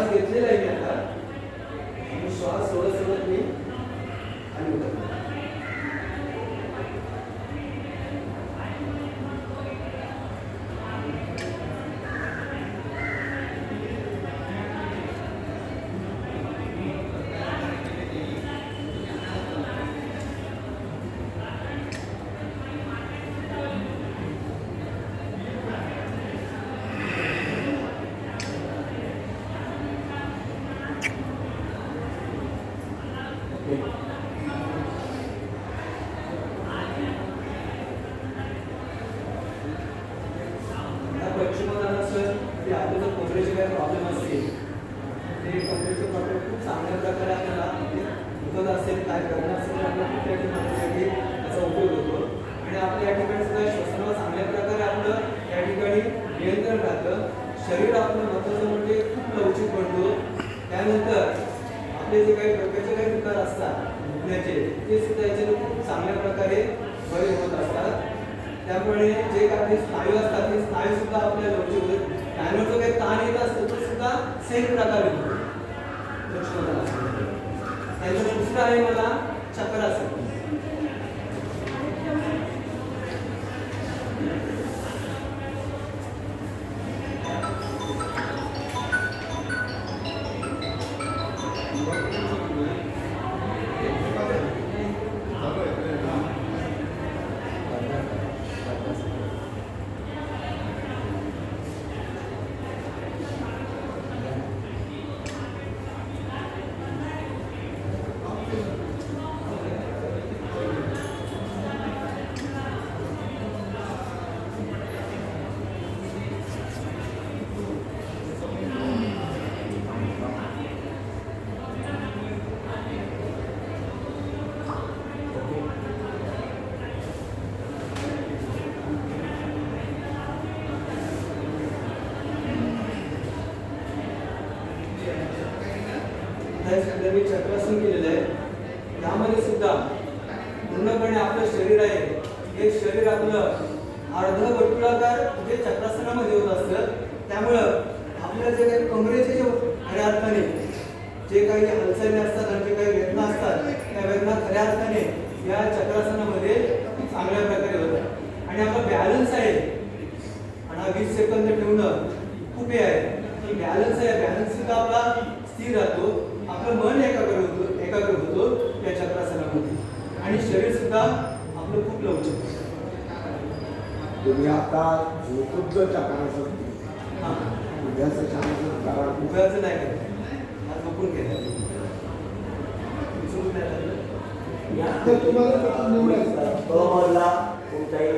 श्वास घेतलेला आहे मी आता आणि श्वास सोडत सोडत मी खाली उतरतो या पश्चिमोत्तानाचं जे आपले जर कमरेचे काही प्रॉब्लेम असतील ते कमरेचे प्रॉब्लेम खूप चांगल्या प्रकारे आपल्याला म्हणजे दुखत असेल काय करणं असेल तर आपल्याला कुठल्या ठिकाणी त्याचा उपयोग होतो आणि आपल्या या ठिकाणी सुद्धा श्वसनावर चांगल्या प्रकारे आपलं या ठिकाणी नियंत्रण राहतं शरीर आपलं महत्वाचं म्हणजे खूप लवचिक बनतो. त्यानंतर आपले जे काही डोक्याचे काही विकार असतात दुखण्याचे ते सुद्धा याच्याने खूप चांगल्या प्रकारे बरे होत असतात. त्यामुळे जे काही स्नायू असतात ते स्नायू सुद्धा आपल्या लवचिक होते त्यामुळे जो काही ताण येत असतो तो सुद्धा सेम प्रकारे होतो. लक्ष्मणासनामध्ये. त्यानंतर दुसरं आहे मला चक्रासन. हे सध्या मी चक्रासन केलेलं आहे. त्यामध्ये सुद्धा पूर्णपणे आपलं शरीर आहे. हे शरीर आपलं अर्ध वर्तुळाकार जे चक्रासनामध्ये होत असतं त्यामुळं आपल्या जे काही कमरेचे जे खऱ्या अर्थाने जे काही हालचाली असतात आणि जे काही वेदना असतात त्या वेदना खऱ्या अर्थाने या चक्रासनामध्ये खूप चांगल्या प्रकारे होतात. आणि आपला बॅलन्स आहे. आणि हा वीस सेकंद ठेवणं खूप हे आहे. की बॅलन्स आहे. बॅलन्स सुद्धा आपला स्थिर राहतो. आपलं मन एकाग्र होतं एकाग्र होतं त्या चक्रासनामध्ये आणि शरीर सुद्धा आपलं खूप लवचिक तुम्ही आता झोपूच चक्रासन उभ्याचं चक्रासन उभ्याचं नाही करत. हा झोपून घेतात तुम्हाला निवडायचं कोणताही